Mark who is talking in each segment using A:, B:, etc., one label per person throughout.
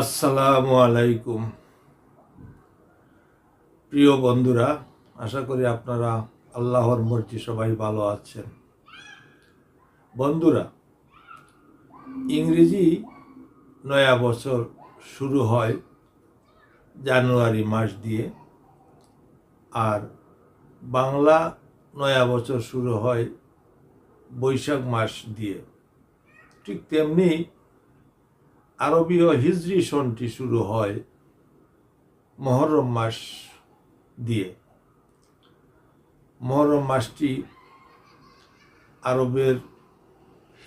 A: আসসালামু আলাইকুম। প্রিয় বন্ধুরা, আশা করি আপনারা আল্লাহর মর্জি সবাই ভালো আছেন। বন্ধুরা, ইংরেজি নয়া বছর শুরু হয় জানুয়ারি মাস দিয়ে, আর বাংলা নয়া বছর শুরু হয় বৈশাখ মাস দিয়ে। ঠিক তেমনি আরবীয় হিজরি সনটি শুরু হয় মহরম মাস দিয়ে। মহরম মাসটি আরবের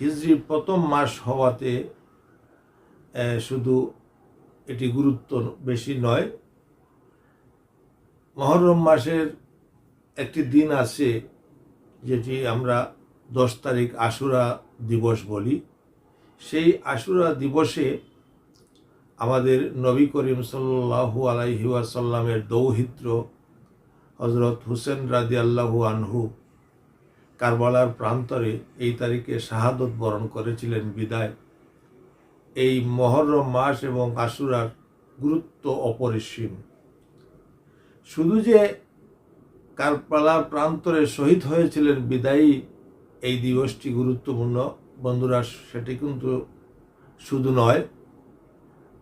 A: হিজরি প্রথম মাস হওয়াতে শুধু এটি গুরুত্ব বেশি নয়, মহরম মাসের একটি দিন আছে যেটি আমরা দশ তারিখ আশুরা দিবস বলি। সেই আশুরা দিবসে আমাদের নবী করিম সাল্লাহু আলাইহি ওয়াসাল্লামের দৌহিত্র হজরত হুসেন রাজি আল্লাহু আনহু কারবালার প্রান্তরে এই তারিখে শাহাদত বরণ করেছিলেন বিদায়। এই মহরম মাস এবং আশুরার গুরুত্ব অপরিসীম। শুধু যে কারবালার প্রান্তরে শহীদ হয়েছিলেন বিদায়ী এই দিবসটি গুরুত্বপূর্ণ, বন্ধুরা, সেটি কিন্তু শুধু নয়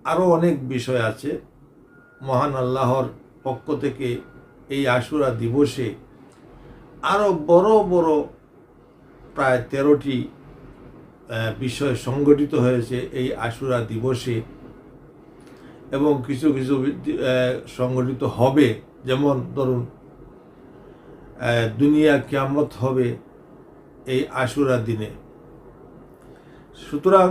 A: আরও অনেক বিষয় আছে। মহান আল্লাহর পক্ষ থেকে এই আশুরা দিবসে আরও বড় বড় প্রায় তেরোটি বিষয় সংগঠিত হয়েছে এই আশুরা দিবসে। এবং কিছু কিছু সংগঠিত হবে। যেমন ধরুন দুনিয়া কিয়ামত হবে এই আশুরা দিনে। সুতরাং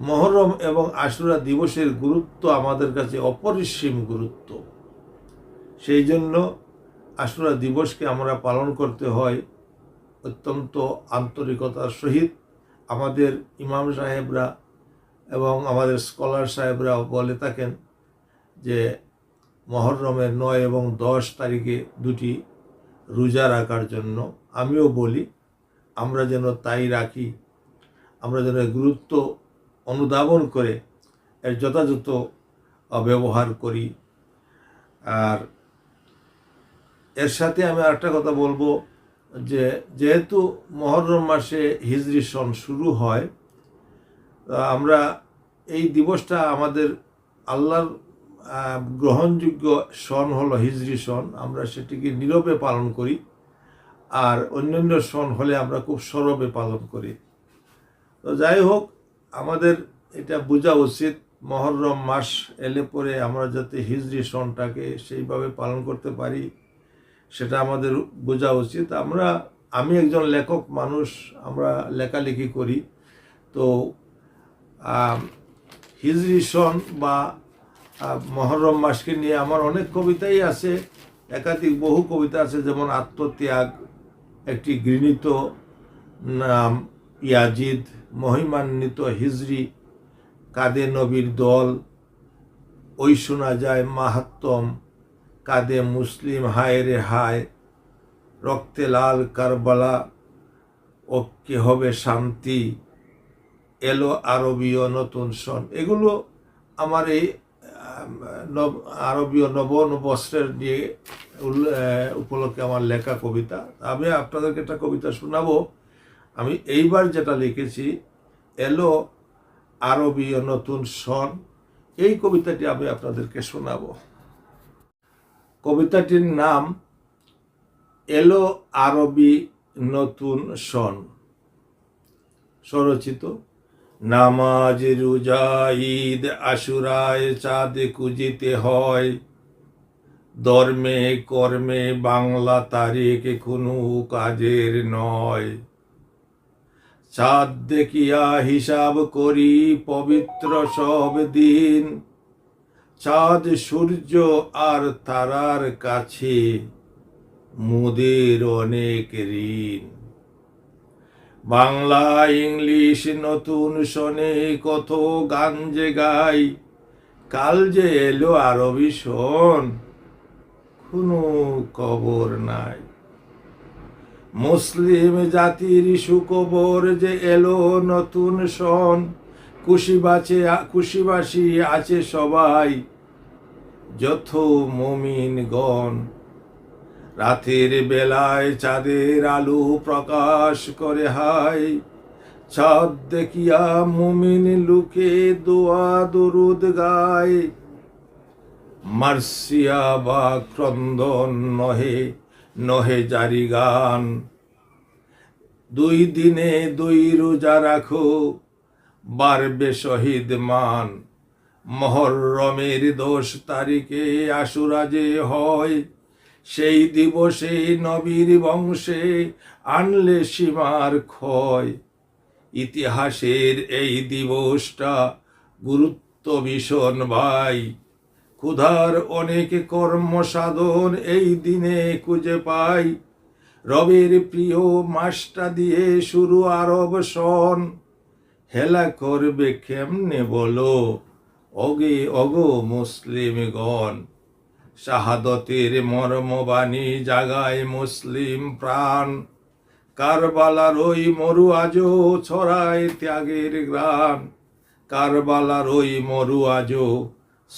A: মহরম এবং আশুরা দিবসের গুরুত্ব আমাদের কাছে অপরিসীম গুরুত্ব। সেই জন্য আশুরা দিবসকে আমরা পালন করতে হয় অত্যন্ত আন্তরিকতার সহিত। আমাদের ইমাম সাহেবরা এবং আমাদের স্কলার সাহেবরা বলে থাকেন যে মহরমের নয় এবং দশ তারিখে দুটি রোজা রাখার জন্য। আমিও বলি, আমরা যেন তাই রাখি, আমরা যেন গুরুত্ব অনুধাবন করে এর যথাযথ ব্যবহার করি। আর এর সাথে আমি আরেকটা কথা বলব যে, যেহেতু মহরম মাসে হিজরি সন শুরু হয় আমরা এই দিবসটা আমাদের আল্লাহর গ্রহণযোগ্য সন হলো হিজরি সন। আমরা সেটিকে নীরবে পালন করি, আর অন্যান্য সন হলে আমরা খুব সরবে পালন করি। তো যাই হোক আমাদের এটা বোঝা উচিত, মহরম মাস এলে পরে আমরা যাতে হিজরি সনটাকে সেইভাবে পালন করতে পারি, সেটা আমাদের বোঝা উচিত। আমরা, আমি একজন লেখক মানুষ, আমরা লেখালেখি করি। তো হিজরি সন বা মহরম মাসকে নিয়ে আমার অনেক কবিতাই আছে, একাধিক বহু কবিতা আছে, যেমন আত্মত্যাগ, একটি গৃহীত নাম ইয়াজিদ মহিমান্বিত হিজরি কাদে নবীর দল। ওই শোনা যায় মাহাত্তম কাদে মুসলিম হায় রে হায়। রক্তে লাল কারবালা, ও কে হবে শান্তি? এলো আরবীয় নতুন সন এগুলো আমার এই নব, আরবীয় নবন বস্ত্রের নিয়ে উপলক্ষে আমার লেখা কবিতা। আমি আপনাদেরকে একটা কবিতা শোনাবো। আমি এইবার যেটা লিখেছি, এলো আরবীয় নতুন সন। এই কবিতাটি আমি আপনাদেরকে শোনাবো। কবিতাটির নাম, এলো আরবি নতুন সন। স্বরচিত, নামাজ, রোজা, ঈদ আশুরায় চাঁদ কুজিতে হয়। ধর্মে, কর্মে, বাংলা তারিখ কোনো কাজের নয়। চাঁদ দেখিয়া হিসাব করি পবিত্র সব দিন। চাঁদ, সূর্য আর তারার কাছে মুদের অনেক ঋণ। বাংলা, ইংলিশ নতুন শোনে কত গান যে গাই। কাল যে এলো আরবি শোন, কোনো কবর নাই। মুসলিম জাতির সুকবর যে এলো নতুন সন খুশি বাঁচে খুশিবাসী আছে সবাই যত মমিনগণ রাতের বেলায় চাঁদের আলো প্রকাশ করে হাই চাঁদ দেখিয়া মুমিন লুকে দোয়া দরুদ গায়। মার্সিয়া বা ক্রন্দন নহে। নহে জারি গান। দুই দিনে দুই রোজা রাখো, বাড়বে শহীদ মান। মহরমের দোষ তারিখে আশুরা যে হয়, সেই দিবসে নবীর বংশে আনলে সীমার ক্ষয়। ইতিহাসের এই দিবসটা গুরুত্ব ভীষণ ভাই। ক্ষুধার অনেক কর্ম সাধন এই দিনে খুঁজে পাই। রবের প্রিয় মাসটা দিয়ে শুরু আরব সন হেলা করবে কেমনে বলো? অগে অগো মুসলিমগণ শাহাদতের মর্মবাণী জাগায় মুসলিম প্রাণ। কারবালার ওই মরু আজও ছড়ায় ত্যাগের গ্রাণ। কারবালার ওই মরু আজও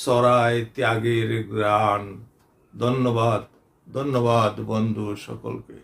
A: ছড়ায় ত্যাগের গ্রাণ। ধন্যবাদ ধন্যবাদ বন্ধু সকলকে।